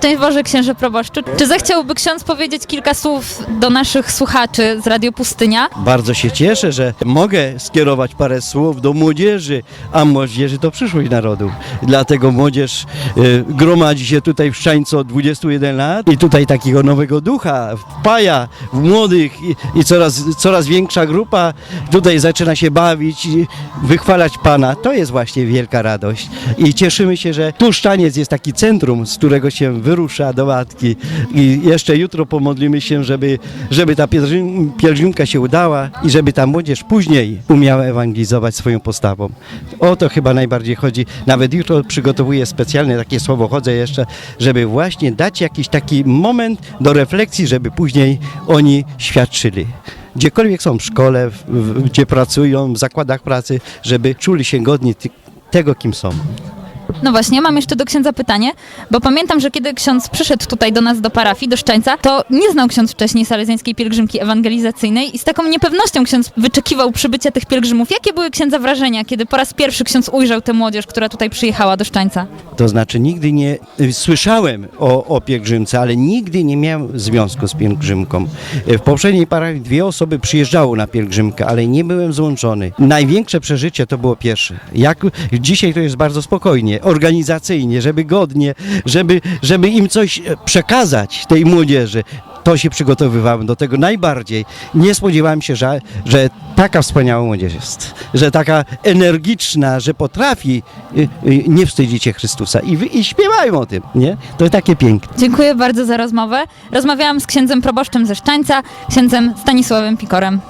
Szczęść Boże, księże proboszczu. Czy zechciałby ksiądz powiedzieć kilka słów do naszych słuchaczy z Radio Pustynia? Bardzo się cieszę, że mogę skierować parę słów do młodzieży, a młodzieży to przyszłość narodu. Dlatego młodzież y, gromadzi się tutaj w Szczańcu od 21 lat i tutaj takiego nowego ducha wpaja w młodych i, i coraz, coraz większa grupa tutaj zaczyna się bawić wychwalać Pana. To jest właśnie wielka radość i cieszymy się, że tu Szczaniec jest taki centrum, z którego się wyrusza do Matki i jeszcze jutro pomodlimy się, żeby, żeby ta pielgrzym, pielgrzymka się udała i żeby ta młodzież później umiała ewangelizować swoją postawą. O to chyba najbardziej chodzi. Nawet jutro przygotowuję specjalne takie słowo, chodzę jeszcze, żeby właśnie dać jakiś taki moment do refleksji, żeby później oni świadczyli. Gdziekolwiek są w szkole, w, w, gdzie pracują, w zakładach pracy, żeby czuli się godni tego, kim są. No właśnie, mam jeszcze do księdza pytanie, bo pamiętam, że kiedy ksiądz przyszedł tutaj do nas do parafii, do Szczęńca, to nie znał ksiądz wcześniej salezjańskiej pielgrzymki ewangelizacyjnej i z taką niepewnością ksiądz wyczekiwał przybycia tych pielgrzymów. Jakie były księdza wrażenia, kiedy po raz pierwszy ksiądz ujrzał tę młodzież, która tutaj przyjechała do Szczęńca? To znaczy nigdy nie y, słyszałem o, o pielgrzymce, ale nigdy nie miałem związku z pielgrzymką. Y, W poprzedniej parafii dwie osoby przyjeżdżało na pielgrzymkę, ale nie byłem złączony. Największe przeżycie to było pierwsze. Jak dzisiaj to jest bardzo spokojnie, organizacyjnie, żeby godnie, żeby, żeby im coś e, przekazać tej młodzieży. To się przygotowywałem do tego najbardziej. Nie spodziewałem się, że, że taka wspaniała młodzież jest, że taka energiczna, że potrafi y, y, nie wstydzić się Chrystusa i, i śpiewają o tym, nie? To takie piękne. Dziękuję bardzo za rozmowę. Rozmawiałam z księdzem proboszczem ze Szczańca, księdzem Stanisławem Pikorem.